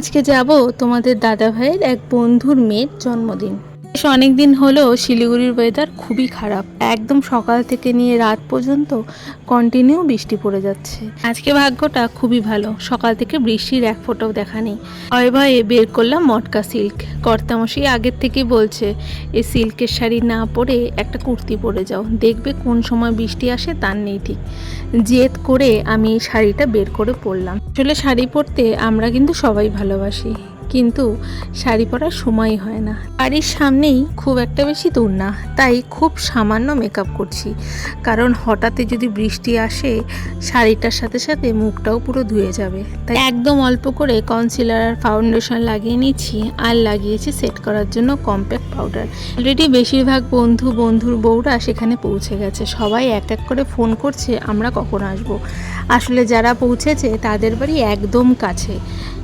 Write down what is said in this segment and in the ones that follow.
আজকে যাব তোমাদের দাদা ভাইয়ের এক বন্ধুর মেয়ের জন্মদিন। বেশ অনেক দিন হলো শিলিগুড়ির ওয়েদার খুবই খারাপ। একদম সকাল থেকে নিয়ে রাত পর্যন্ত কন্টিনিউ বৃষ্টি পড়ে যাচ্ছে। আজকে ভাগ্যটা খুবই ভালো। সকাল থেকে বৃষ্টির এক ফোঁটাও দেখা নেই। ভয়ে ভয়ে বের করলাম মটকা সিল্ক কর্তামশাই আগের থেকেই বলছে এই সিল্কের শাড়ি না পরে একটা কুর্তি পরে যাও। দেখবে কোন সময় বৃষ্টি আসে তার নেই ঠিক। জেদ করে আমি শাড়িটা বের করে পরলাম। আসলে শাড়ি পরতে আমরা কিন্তু সবাই ভালোবাসি। কিন্তু শাড়ি পরার সময় হয় না। বাড়ির সামনেই খুব একটা বেশি দূর না, তাই খুব সামান্য মেকআপ করছি। কারণ হঠাৎই যদি বৃষ্টি আসে, শাড়িটার সাথে সাথে মুখটাও পুরো ধুয়ে যাবে। তাই একদম অল্প করে কনসিলার আর ফাউন্ডেশন লাগিয়ে নিচ্ছি, আর লাগিয়েছি সেট করার জন্য কম্প্যাক্ট পাউডার অলরেডি বেশিরভাগ বন্ধু, বন্ধুর বউরা সেখানে পৌঁছে গেছে। সবাই এক এক করে ফোন করছে, আমরা কখন আসব? আসলে যারা পৌঁছেছে, তাদের বাড়ি একদম কাছে।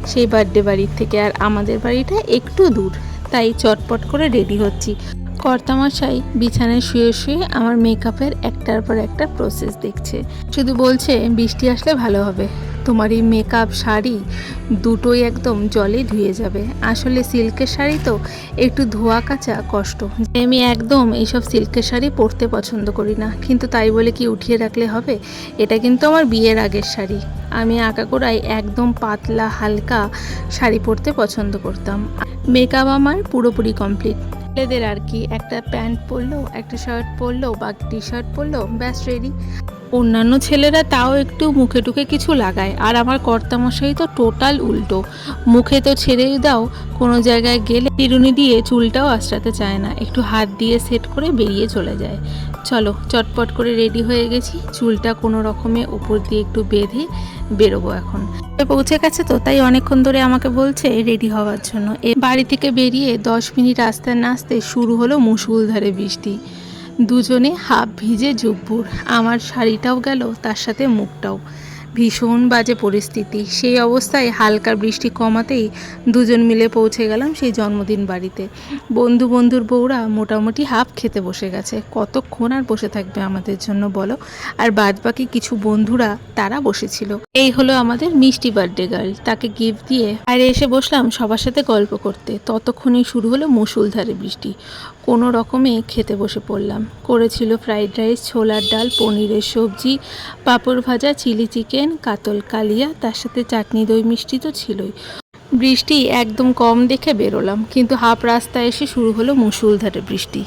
সেই বার্থডে বাড়ির থেকে আর আমাদের বাড়িটা একটু দূর, তাই চটপট করে রেডি হচ্ছি। কর্তামশাই বিছানায় শুয়ে শুয়ে আমার মেকআপের একটার পর একটা প্রসেস দেখছে। শুধু বলছে, বৃষ্টি আসলে ভালো হবে। তোমার এই মেকআপ শাড়ি দুটোই একদম জলে ধুয়ে যাবে। আসলে সিল্কের শাড়ি তো একটু ধোয়া কাচা কষ্ট। আমি একদম এইসব সিল্কের শাড়ি পরতে পছন্দ করি না। কিন্তু তাই বলে কি উঠিয়ে রাখলে হবে? এটা কিন্তু আমার বিয়ের আগের শাড়ি। আমি আঁকাগোড়ায় একদম পাতলা, হালকা শাড়ি পরতে পছন্দ করতাম। মেকআপ আমার পুরোপুরি কমপ্লিট ছেলেদের আর কি, একটা প্যান্ট পরলো, একটা শার্ট পরলো বা টি শার্ট পরলো, ব্যাস রেডি অন্যান্য ছেলেরা তাও একটু মুখে টুকে কিছু লাগায়, আর আমার কর্তামশাই তো টোটাল উল্টো। মুখে তো ছেড়েই দাও, কোনো জায়গায় গেলে চিরুনি দিয়ে চুলটাও আশ্রাতে চায় না, একটু হাত দিয়ে সেট করে বেরিয়ে চলে যায়। চলো, চটপট করে রেডি হয়ে গেছি, চুলটা কোনো রকমে উপর দিয়ে একটু বেঁধে বেরোবো এখন। পৌঁছে গেছে তো, তাই অনেকক্ষণ ধরে আমাকে বলছে রেডি হওয়ার জন্য। এ বাড়ি থেকে বেরিয়ে দশ মিনিট আস্তে নাচতে শুরু হলো মুসুলধারে বৃষ্টি। দুজনে হাফ ভিজে জব্বুর। আমার শাড়িটাও গেল, তার সাথে মুখটাও। ভীষণ বাজে পরিস্থিতি। সেই অবস্থায় হালকা বৃষ্টি কমাতেই দুজন মিলে পৌঁছে গেলাম সেই জন্মদিন বাড়িতে। বন্ধু বন্ধুর বউরা মোটামুটি হাফ খেতে বসে গেছে। কতক্ষণ আর বসে থাকবে আমাদের জন্য বলো? আর বাদ বাকি কিছু বন্ধুরা তারা বসেছিল। এই হলো আমাদের মিষ্টি বার্থডে গার্ল। তাকে গিফট দিয়ে বাইরে এসে বসলাম সবার সাথে গল্প করতে। ততক্ষণেই শুরু হলো মুসুলধারে বৃষ্টি। কোনো রকমে খেতে বসে পড়লাম। করেছিল ফ্রাইড রাইস, ছোলার ডাল, পনিরের সবজি, পাঁপড় ভাজা, চিলি চিকেন কাতল কালিয়া, তার সাথে চাটনি দই মিষ্টি তো ছিলই। বৃষ্টি একদম কম দেখে বেরোলাম, কিন্তু হাফ রাস্তায় এসে শুরু হলো মুসুলধারে বৃষ্টি।